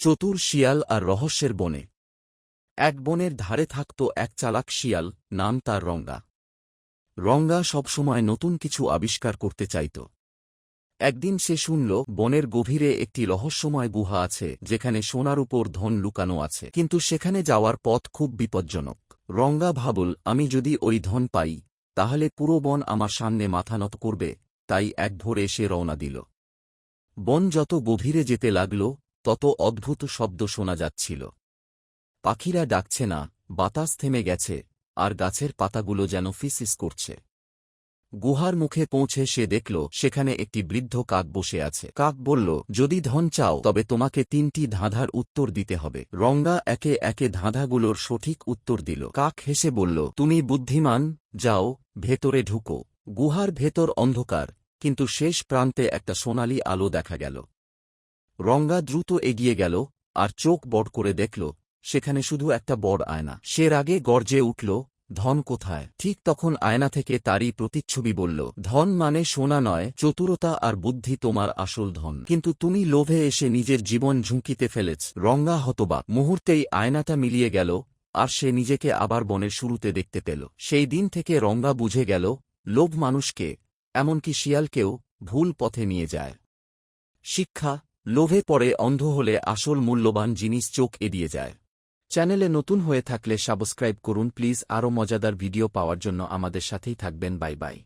চতুর শিয়াল আর রহস্যের বনে। এক বনের ধারে থাকত এক চালাক শিয়াল, নাম তার রঙ্গা। রঙ্গা সবসময় নতুন কিছু আবিষ্কার করতে চাইত। একদিন সে শুনল, বনের গভীরে একটি রহস্যময় গুহা আছে, যেখানে সোনার উপর ধন লুকানো আছে। কিন্তু সেখানে যাওয়ার পথ খুব বিপজ্জনক। রঙ্গা ভাবল, আমি যদি ওই ধন পাই, তাহলে পুরো বন আমার সামনে মাথা নত করবে। তাই এক ভোরে সে রওনা দিল। বন যত গভীরে যেতে লাগল তত অদ্ভুত শব্দ শোনা যাচ্ছিল। পাখিরা ডাকছে না, বাতাস থেমে গেছে, আর গাছের পাতাগুলো যেন ফিসিস করছে। গুহার মুখে পৌঁছে সে দেখল, সেখানে একটি বৃদ্ধ কাক বসে আছে। কাক বলল, যদি ধন চাও, তবে তোমাকে তিনটি ধাঁধার উত্তর দিতে হবে। রঙ্গা একে একে ধাঁধাগুলোর সঠিক উত্তর দিল। কাক হেসে বলল, তুমি বুদ্ধিমান, যাও, ভেতরে ঢুকো। গুহার ভেতর অন্ধকার, কিন্তু শেষ প্রান্তে একটা সোনালি আলো দেখা গেল। রঙ্গা দ্রুত এগিয়ে গেল আর চোখ বড় করে দেখল, সেখানে শুধু একটা বড় আয়না। সে রাগে গর্জে উঠল, ধন কোথায়? ঠিক তখন আয়না থেকে তারই প্রতিচ্ছবি বলল, ধন মানে সোনা নয়, চতুরতা আর বুদ্ধি তোমার আসল ধন। কিন্তু তুমি লোভে এসে নিজের জীবন ঝুঁকিতে ফেলেছ। রঙ্গা হতবাক। মুহূর্তেই আয়নাটা মিলিয়ে গেল আর সে নিজেকে আবার বনের শুরুতে দেখতে পেল। সেই দিন থেকে রঙ্গা বুঝে গেল, লোভ মানুষকে, এমনকি শিয়ালকেও, ভুল পথে নিয়ে যায়। শিক্ষা লোভে পড়ে অন্ধ হলে আসল মূল্যবান জিনিস চোখ এড়িয়ে যায়। চ্যানেলে নতুন হয়ে থাকলে সাবস্ক্রাইব করুন প্লিজ। আরও মজাদার ভিডিও পাওয়ার জন্য আমাদের সাথেই থাকবেন। Bye bye.